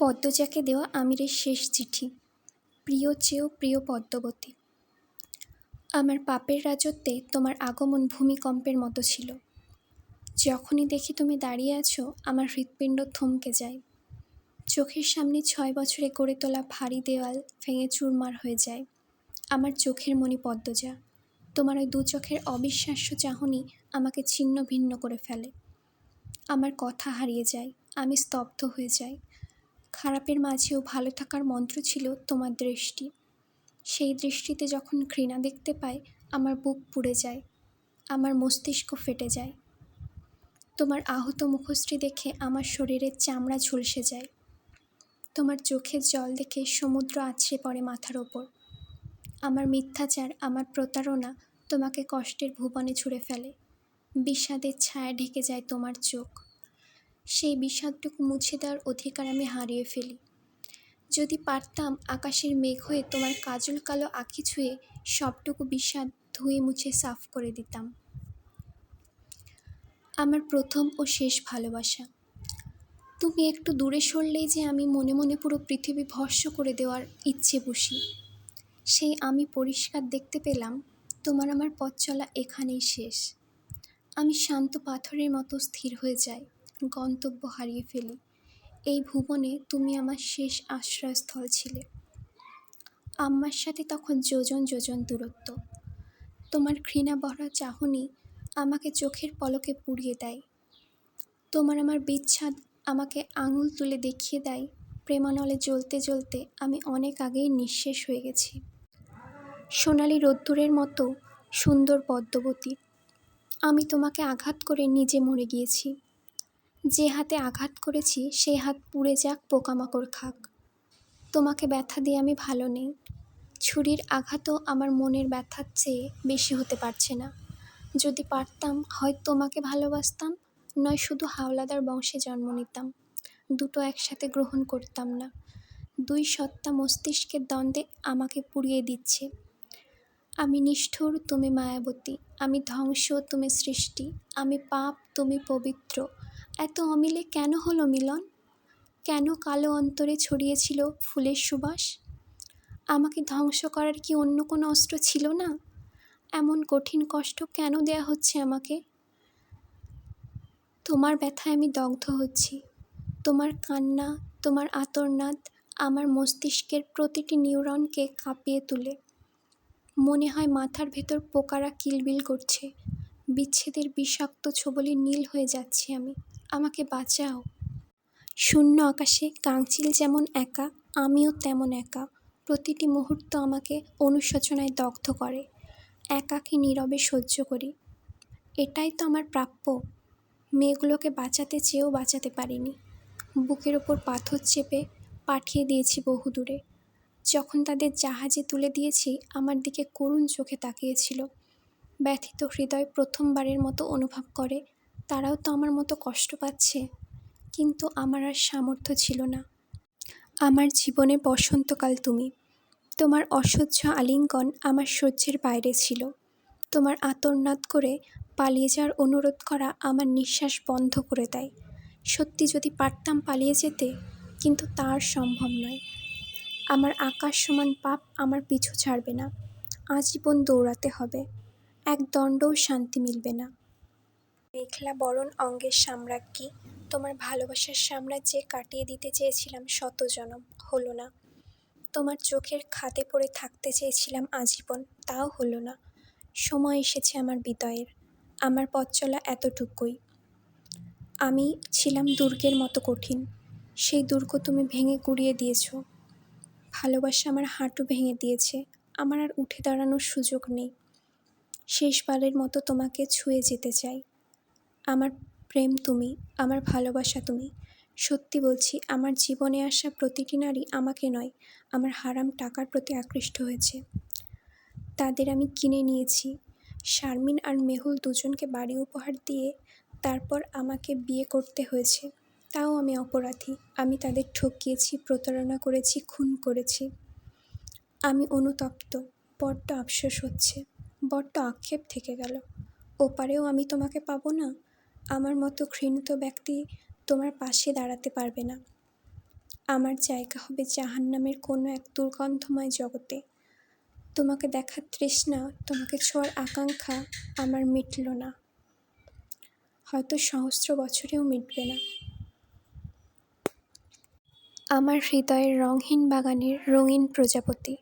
পদ্মজাকে দেওয়া আমিরের শেষ চিঠি, প্রিয় চেয়েও প্রিয় পদ্মবতী। আমার পাপের রাজত্বে তোমার আগমন ভূমিকম্পের মতো ছিল। যখনই দেখি তুমি দাঁড়িয়ে আছো, আমার হৃৎপিণ্ড থমকে যায়। চোখের সামনে ছয় বছরে গড়ে তোলা ভারী দেওয়াল ভেঙে চুরমার হয়ে যায়। আমার চোখের মণি পদ্মজা, তোমার ওই দু চোখের অবিশ্বাস্য চাহনি আমাকে ছিন্ন ভিন্ন করে ফেলে। আমার কথা হারিয়ে যায়, আমি স্তব্ধ হয়ে যাই। খারাপের মাঝেও ভালো থাকার মন্ত্র ছিল তোমার দৃষ্টি। সেই দৃষ্টিতে যখন ঘৃণা দেখতে পাই আমার বুক পুড়ে যায়, আমার মস্তিষ্ক ফেটে যায়। তোমার আহত মুখশ্রী দেখে আমার শরীরের চামড়া ঝলসে যায়। তোমার চোখের জল দেখে সমুদ্র আছড়ে পড়ে মাথার ওপর। আমার মিথ্যাচার, আমার প্রতারণা তোমাকে কষ্টের ভুবনে ছুঁড়ে ফেলে। বিষাদের ছায়া ঢেকে যায় তোমার চোখ। সেই বিষাদটুকু মুছে দেওয়ার অধিকার আমি হারিয়ে ফেলি। যদি পারতাম আকাশের মেঘ হয়ে তোমার কাজল কালো আঁখি ছুঁয়ে সবটুকু বিষাদ ধুয়ে মুছে সাফ করে দিতাম। আমার প্রথম ও শেষ ভালোবাসা। তুমি একটু দূরে সরলেই যে আমি মনে মনে পুরো পৃথিবী ভস্য করে দেওয়ার ইচ্ছে বসি। সেই আমি পরিষ্কার দেখতে পেলাম তোমার আমার পথ চলা এখানেই শেষ। আমি শান্ত পাথরের মতো স্থির হয়ে যাই। গন্তব্য হারিয়ে ফেলি। এই ভুবনে তুমি আমার শেষ আশ্রয়স্থল ছিলে। আম্মার সাথে তখন যোজন যোজন দূরত্ব। তোমার ঘৃণা চাহনি আমাকে চোখের পলকে পুড়িয়ে দেয়। তোমার আমার বিচ্ছাদ আমাকে আঙুল তুলে দেখিয়ে দেয়। প্রেমানলে জ্বলতে জ্বলতে আমি অনেক আগেই নিঃশেষ হয়ে গেছি। সোনালি রোদ্দুরের মতো সুন্দর পদ্মবতী। আমি তোমাকে আঘাত করে নিজে মরে গিয়েছি। যে হাতে আঘাত করেছি সেই হাত পুড়ে যাক, পোকামাকড় খাক। তোমাকে ব্যথা দিয়ে আমি ভালো নেই। ছুরির আঘাতও আমার মনের ব্যথার চেয়ে বেশি হতে পারছে না। যদি পারতাম, হয় তোমাকে ভালোবাসতাম, নয় শুধু হাওলাদার বংশে জন্ম নিতাম। দুটো একসাথে গ্রহণ করতাম না। দুই সত্তা মস্তিষ্কের দ্বন্দ্বে আমাকে পুড়িয়ে দিচ্ছে। আমি নিষ্ঠুর, তুমি মায়াবতী। আমি ধ্বংস, তুমি সৃষ্টি। আমি পাপ, তুমি পবিত্র। এত অমিলে কেন হলো মিলন? কেন কালো অন্তরে ছড়িয়েছিল ফুলের সুবাস? আমাকে ধ্বংস করার কি অন্য কোনো অস্ত্র ছিল না? এমন কঠিন কষ্ট কেন দেয়া হচ্ছে আমাকে? তোমার ব্যথায় আমি দগ্ধ হচ্ছি। তোমার কান্না, তোমার আতরনাদ আমার মস্তিষ্কের প্রতিটি নিউরনকে কাঁপিয়ে তোলে। মনে হয় মাথার ভেতর পোকারা কিলবিল করছে। বিচ্ছেদের বিষাক্ত ছবলি নীল হয়ে যাচ্ছি আমি। আমাকে বাঁচাও। শূন্য আকাশে কাংচিল যেমন একা, আমিও তেমন একা। প্রতিটি মুহূর্ত আমাকে অনুশোচনায় দগ্ধ করে। একাকী নীরবে সহ্য করি। এটাই তো আমার প্রাপ্য। মেয়েগুলোকে বাঁচাতে চেয়েও বাঁচাতে পারিনি। বুকের ওপর পাথর চেপে পাঠিয়ে দিয়েছি বহুদূরে। যখন তাদের জাহাজে তুলে দিয়েছি, আমার দিকে করুণ চোখে তাকিয়েছিল। ব্যথিত হৃদয় প্রথমবারের মতো অনুভব করে তারাও তো আমার মতো কষ্ট পাচ্ছে। কিন্তু আমার আর সামর্থ্য ছিল না। আমার জীবনে বসন্তকাল তুমি। তোমার অসহ্য আলিঙ্গন আমার সহ্যের বাইরে ছিল। তোমার আতরনাদ করে পালিয়ে যাওয়ার অনুরোধ করা আমার নিঃশ্বাস বন্ধ করে দেয়। সত্যি যদি পারতাম পালিয়ে যেতে, কিন্তু তার সম্ভব নয়। আমার আকাশ সমান পাপ আমার পিছু ছাড়বে না। আজীবন দৌড়াতে হবে। এক দণ্ডও শান্তি মিলবে না। মেঘলা বরণ অঙ্গের সাম্রাজ্ঞী। তোমার ভালোবাসার সাম্রাজ্যে কাটিয়ে দিতে চেয়েছিলাম শত জনম হলো না। তোমার চোখের খাতে পড়ে থাকতে চেয়েছিলাম আজীবন। তাও হলো না। সময় এসেছে আমার বিদয়ের। আমার পথ চলা এতটুকুই। আমি ছিলাম দুর্গের মতো কঠিন। সেই দুর্গ তুমি ভেঙে গুড়িয়ে দিয়েছ। ভালোবাসা আমার হাঁটু ভেঙে দিয়েছে। আমার আর উঠে দাঁড়ানোর সুযোগ নেই। শেষবারের মতো তোমাকে ছুঁয়ে যেতে চাই। আমার প্রেম তুমি, আমার ভালোবাসা তুমি। সত্যি বলছি, আমার জীবনে আসা প্রতিটি নারী আমাকে নয়, আমার হারাম টাকার প্রতি আকৃষ্ট হয়েছে। তাদের আমি কিনে নিয়েছি। শারমিন আর মেহুল দুজনকে বাড়ি উপহার দিয়ে তারপর আমাকে বিয়ে করতে হয়েছে। তাও আমি অপরাধী, আমি তাদের ঠকিয়েছি, প্রতারণা করেছি, খুন করেছি। আমি অনুতপ্ত, বড্ড আফসোস হচ্ছে, বড্ড আক্ষেপ থেকে গেল। ওপারেও আমি তোমাকে পাবো না? আমার মতো ঘৃণিত ব্যক্তি তোমার পাশে দাঁড়াতে পারবে না। আমার জায়গা হবে জাহান্নামের কোনো এক দুর্গন্ধময় জগতে। তোমাকে দেখার তৃষ্ণা, তোমাকে ছোঁয়ার আকাঙ্ক্ষা আমার মিটল না। হয়তো সহস্র বছরেও মিটবে না। আমার হৃদয়ের রঙহীন বাগানের রঙিন প্রজাপতি।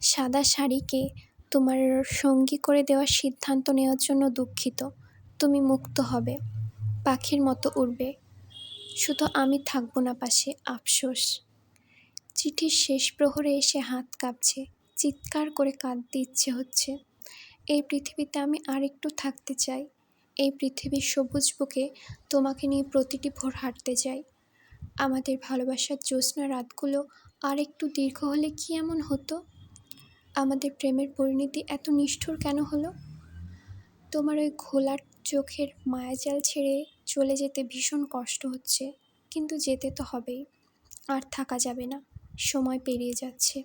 সাদা শাড়িকে তোমার সঙ্গী করে দেওয়ার সিদ্ধান্ত নেওয়ার জন্য দুঃখিত। তুমি মুক্ত হবে, পাখির মতো উড়বে। শুধু আমি থাকব না পাশে, আফসোস। চিঠির শেষ প্রহরে এসে হাত কাঁপছে, চিৎকার করে কাঁদতে ইচ্ছে হচ্ছে। এই পৃথিবীতে আমি আর একটু থাকতে চাই, এই পৃথিবীর সবুজ বুকে তোমাকে নিয়ে প্রতিটি ভোর হাঁটতে চাই আমাদের ভালোবাসার জ্যোৎস্না রাতগুলো আর একটু দীর্ঘ হলে কি এমন হতো? আমাদের প্রেমের পরিণতি এত নিষ্ঠুর কেন হলো? তোমার ওই ঘোলার চোখের মায়াজাল ছেড়ে চলে যেতে ভীষণ কষ্ট হচ্ছে, কিন্তু যেতে তো হবেই, আর থাকা যাবে না, সময় পেরিয়ে যাচ্ছে।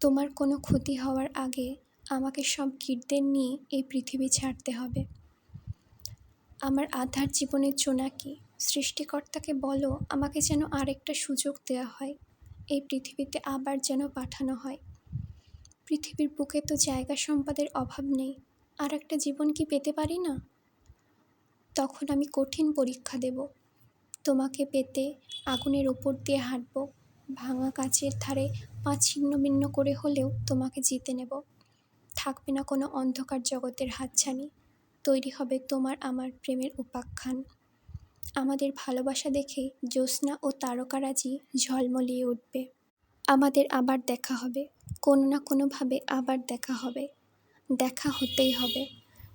তোমার কোনো ক্ষতি হওয়ার আগে আমাকে সব কীটদের নিয়ে এই পৃথিবী ছাড়তে হবে। আমার আধার জীবনের জোনাকি সৃষ্টিকর্তাকে বলো, আমাকে যেন আরেকটা সুযোগ দেওয়া হয়, এই পৃথিবীতে আবার যেন পাঠানো হয়। পৃথিবীর বুকে তো জায়গা সম্পদের অভাব নেই আর একটা জীবন কি পেতে পারি না? তখন আমি কঠিন পরীক্ষা দেব। তোমাকে পেতে আগুনের ওপর দিয়ে হাঁটব। ভাঙা কাচের ধারে পা ছিন্ন ভিন্ন করে হলেও তোমাকে জিতে নেব। থাকবে না কোনো অন্ধকার জগতের হাতছানি। তৈরি হবে তোমার আমার প্রেমের উপাখ্যান। আমাদের ভালোবাসা দেখে জ্যোৎস্না ও তারকারাজি ঝলমলিয়ে উঠবে। আমাদের আবার দেখা হবে। কোনো না কোনোভাবে আবার দেখা হবে। দেখা হতেই হবে।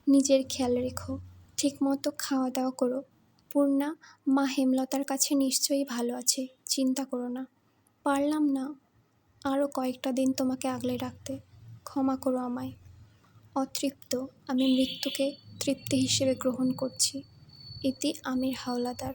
নিজের খেয়াল রেখো। ঠিকমতো খাওয়া দাওয়া করো। পূর্ণা, মা হেমলতার কাছে নিশ্চয়ই ভালো আছে। চিন্তা করো না। পারলাম না আরও কয়েকটা দিন তোমাকে আগলে রাখতে। ক্ষমা করো আমায়। অতৃপ্ত, আমি মৃত্যুকে তৃপ্তি হিসেবে গ্রহণ করছি। ইতি আমির হাওলাদার।